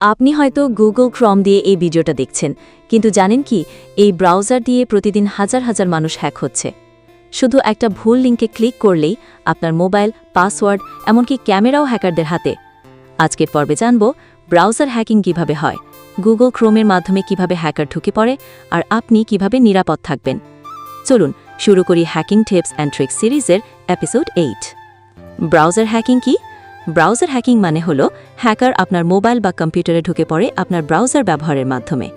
আপনি হয়তো গুগল ক্রম দিয়ে এই ভিডিওটা দেখছেন, কিন্তু জানেন কি, এই ব্রাউজার দিয়ে প্রতিদিন হাজার হাজার মানুষ হ্যাক হচ্ছে। শুধু একটা ভুল লিঙ্কে ক্লিক করলেই আপনার মোবাইল, পাসওয়ার্ড, এমনকি ক্যামেরাও হ্যাকারদের হাতে। আজকের পর্বে জানব ব্রাউজার হ্যাকিং কীভাবে হয়, গুগল ক্রোমের মাধ্যমে কীভাবে হ্যাকার ঢুকে পড়ে, আর আপনি কীভাবে নিরাপদ থাকবেন। চলুন শুরু করি হ্যাকিং টিপস অ্যান্ড ট্রিক্স সিরিজের এপিসোড এইট। ব্রাউজার হ্যাকিং কি? ব্রাউজার হ্যাকিং মানে হলো হ্যাকার আপনার মোবাইল বা কম্পিউটারে ঢুকে পড়ে আপনার ব্রাউজার ব্যবহারের মাধ্যমে।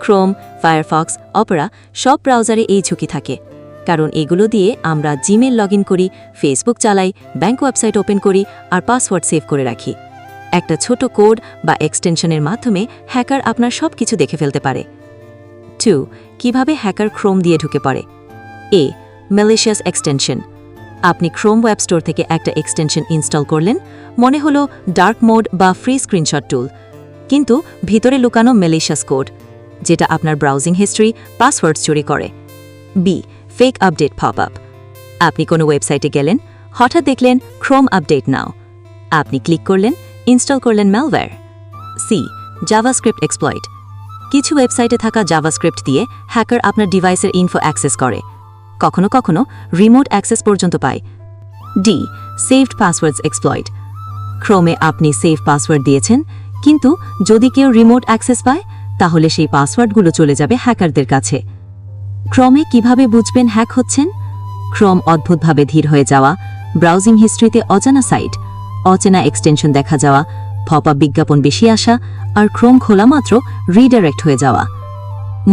ক্রোম, ফায়ারফক্স, অপেরা সব ব্রাউজারে এই ঝুঁকি থাকে। কারণ এগুলো দিয়ে আমরা জিমেল লগ করি, ফেসবুক চালাই ব্যাঙ্ক ওয়েবসাইট ওপেন করি আর পাসওয়ার্ড সেভ করে রাখি। একটা ছোট কোড বা এক্সটেনশনের মাধ্যমে হ্যাকার আপনার সব কিছু দেখে ফেলতে পারে। টু, কীভাবে হ্যাকার ক্রোম দিয়ে ঢুকে পড়ে? A malicious extension. আপনি ক্রোম ওয়েব স্টোর থেকে একটা এক্সটেনশন ইনস্টল করলেন। মনে হলো ডার্ক মোড বা ফ্রি স্ক্রিনশট টুল কিন্তু ভিতরে লুকানো মেলেশিয়াস কোড যেটা আপনার ব্রাউজিং হিস্ট্রি পাসওয়ার্ড চুরি করে। B fake update pop up আপনি কোনো ওয়েবসাইটে গেলেন, হঠাৎ দেখলেন ক্রোম আপডেট নাও আপনি ক্লিক করলেন ইনস্টল করলেন ম্যালওয়্যার সি জাভাস্ক্রিপ্ট এক্সপ্লয়েট কিছু ওয়েবসাইটে থাকা জাভাস্ক্রিপ্ট দিয়ে হ্যাকার আপনার ডিভাইসের ইনফো অ্যাক্সেস করে। কখনো কখনো রিমোট অ্যাক্সেস পর্যন্ত পায়। ডি সেভড পাসওয়ার্ডস এক্সপ্লয়েট ক্রোমে আপনি সেভ পাসওয়ার্ড দিয়েছেন, কিন্তু যদি কেউ রিমোট অ্যাক্সেস পায়, তাহলে সেই পাসওয়ার্ডগুলো চলে যাবে হ্যাকারদের কাছে। ক্রমে কীভাবে বুঝবেন হ্যাক হচ্ছেন? ক্রম অদ্ভুতভাবে ধীর হয়ে যাওয়া ব্রাউজিং হিস্ট্রিতে অজানা সাইট অচেনা এক্সটেনশন দেখা যাওয়া ফপা বিজ্ঞাপন বেশি আসা, আর ক্রোম খোলা মাত্র রিডাইরেক্ট হয়ে যাওয়া।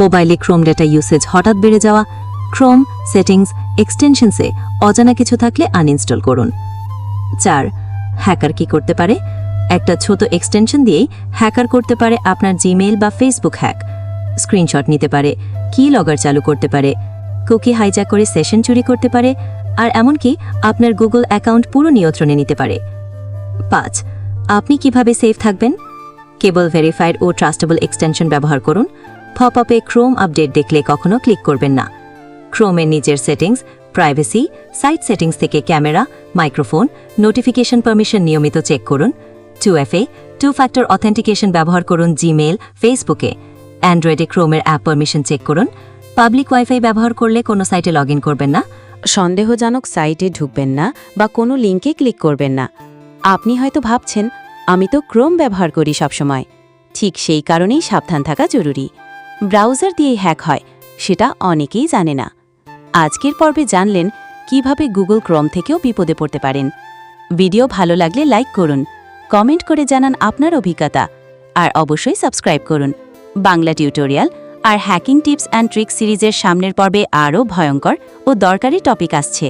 মোবাইলে ক্রোম ডেটা ইউসেজ হঠাৎ বেড়ে যাওয়া ক্রোম সেটিংস এক্সটেনশনসে অজানা কিছু থাকলে আনইনস্টল করুন। চার হ্যাকার কি করতে পারে? একটা ছোট এক্সটেনশন দিয়েই হ্যাকার করতে পারে আপনার জিমেইল বা ফেসবুক হ্যাক স্ক্রিনশট নিতে পারে কি লগার চালু করতে পারে কুকি হাইজ্যাক করে সেশন চুরি করতে পারে, আর এমনকি আপনার গুগল অ্যাকাউন্ট পুরো নিয়ন্ত্রণে নিতে পারে। পাঁচ, আপনি কীভাবে সেফ থাকবেন? কেবল ভেরিফাইড ও ট্রাস্টেবল এক্সটেনশন ব্যবহার করুন। পপ আপে ক্রোম আপডেট দেখলে কখনো ক্লিক করবেন না। ক্রোমের নিজের সেটিংস প্রাইভেসি সাইট সেটিংস থেকে ক্যামেরা মাইক্রোফোন নোটিফিকেশন পারমিশন নিয়মিত চেক করুন। Two F A two factor authentication ব্যবহার করুন জিমেল ফেসবুকে অ্যান্ড্রয়েডে ক্রোমের অ্যাপ পারমিশন চেক করুন। পাবলিক ওয়াইফাই ব্যবহার করলে কোনো সাইটে লগ করবেন না। সন্দেহজনক সাইটে ঢুকবেন না বা কোনো লিঙ্কে ক্লিক করবেন না। আপনি হয়তো ভাবছেন, আমি তো ক্রোম ব্যবহার করি সবসময়। ঠিক সেই কারণেই সাবধান থাকা জরুরি। ব্রাউজার দিয়েই হ্যাক হয়, সেটা অনেকেই জানে না। আজকের পর্বে জানলেন কীভাবে গুগল ক্রম থেকেও বিপদে পড়তে পারেন। ভিডিও ভালো লাগলে লাইক করুন, কমেন্ট করে জানান আপনার অভিজ্ঞতা, আর অবশ্যই সাবস্ক্রাইব করুন। বাংলা টিউটোরিয়াল আর হ্যাকিং টিপস অ্যান্ড ট্রিক্স সিরিজের সামনের পর্বে আরও ভয়ঙ্কর ও দরকারি টপিক আসছে।